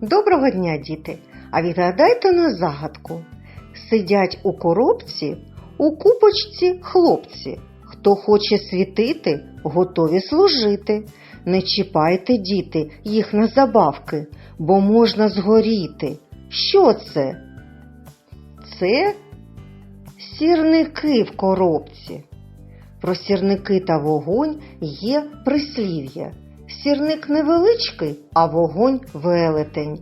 Доброго дня, діти! А відгадайте на загадку. Сидять у коробці, у купочці хлопці. Хто хоче світити, готові служити. Не чіпайте, діти, їх на забавки, бо можна згоріти. Що це? Це сірники в коробці. Про сірники та вогонь є прислів'я. Сірник невеличкий, а вогонь велетень.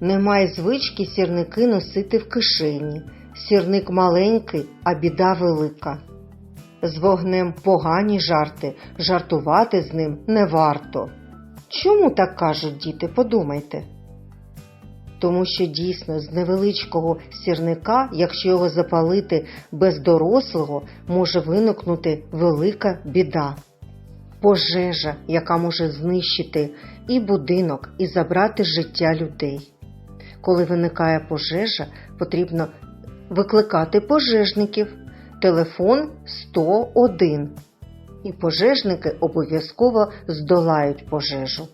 Немає звички сірники носити в кишені. Сірник маленький, а біда велика. З вогнем погані жарти, жартувати з ним не варто. Чому так кажуть діти, подумайте? Тому що дійсно з невеличкого сірника, якщо його запалити без дорослого, може виникнути велика біда. Пожежа, яка може знищити і будинок, і забрати життя людей. Коли виникає пожежа, потрібно викликати пожежників. Телефон 101. І пожежники обов'язково здолають пожежу.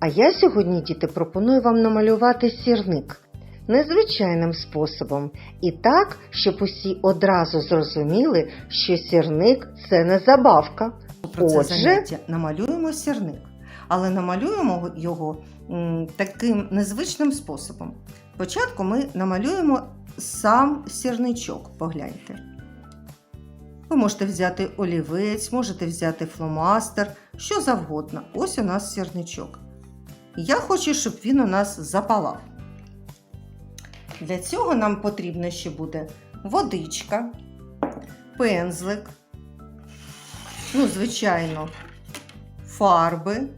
А я сьогодні, діти, пропоную вам намалювати сірник незвичайним способом, і так, щоб усі одразу зрозуміли, що сірник це не забавка. Про це Отже- заняття намалюємо сірник, але намалюємо його м, таким незвичним способом. Спочатку ми намалюємо сам сірничок, погляньте. Ви можете взяти олівець, можете взяти фломастер, що завгодно. Ось у нас сірничок. Я хочу, щоб він у нас запалав. Для цього нам потрібно ще буде водичка, пензлик, ну, звичайно, фарби.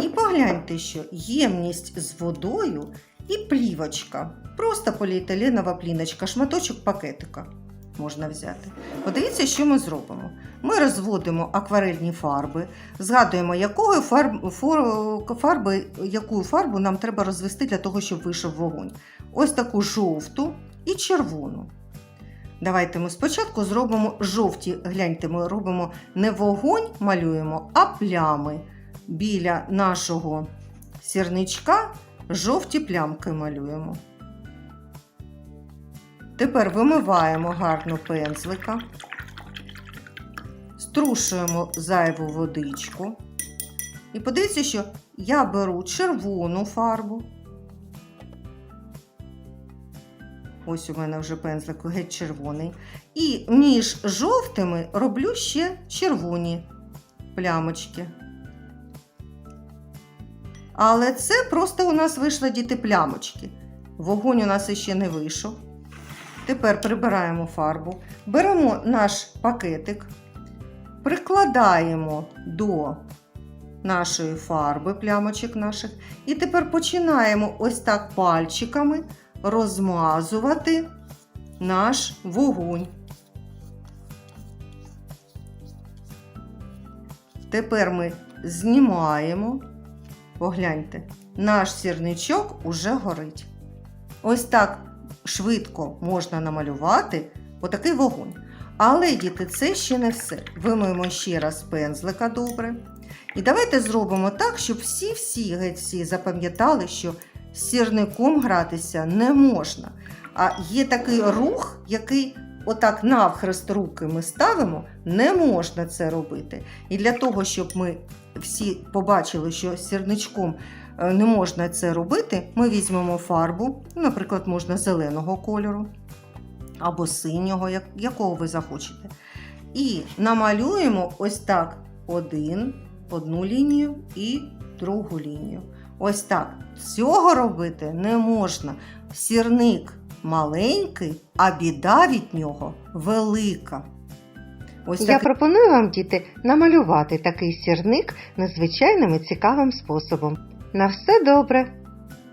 І погляньте, що ємність з водою і плівочка. Просто поліетиленова пліночка, шматочок пакетика можна взяти. Подивіться, що ми зробимо. Ми розводимо акварельні фарби, згадуємо, якої фарб, фарби, яку фарбу нам треба розвести для того, щоб вийшов вогонь. Ось таку жовту і червону. Давайте ми спочатку зробимо жовті. Гляньте, ми робимо не вогонь малюємо, а плями. Біля нашого сірничка жовті плямки малюємо. Тепер вимиваємо гарно пензлика, струшуємо зайву водичку. І подивіться, що я беру червону фарбу. Ось у мене вже пензлик геть червоний. І між жовтими роблю ще червоні плямочки. Але це просто у нас вийшли діти плямочки. Вогонь у нас іще не вийшов. Тепер прибираємо фарбу, беремо наш пакетик, прикладаємо до нашої фарби, плямочок наших, і тепер починаємо ось так пальчиками розмазувати наш вогонь. Тепер ми знімаємо, погляньте, наш сірничок уже горить. Ось так швидко можна намалювати отакий вогонь. Але, діти, це ще не все. Вимиємо ще раз пензлика добре. І давайте зробимо так, щоб всі-всі геть всі запам'ятали, що з сірником гратися не можна. А є такий рух, який отак навхрест руки ми ставимо, не можна це робити. І для того, щоб ми всі побачили, що сірничком е, не можна це робити, ми візьмемо фарбу, наприклад, можна зеленого кольору або синього, як, якого ви захочете. І намалюємо ось так один, одну лінію і другу лінію. Ось так. Цього робити не можна. Сірник маленький, а біда від нього велика. Ось Я пропоную вам, діти, намалювати такий сірник незвичайним і цікавим способом. На все добре!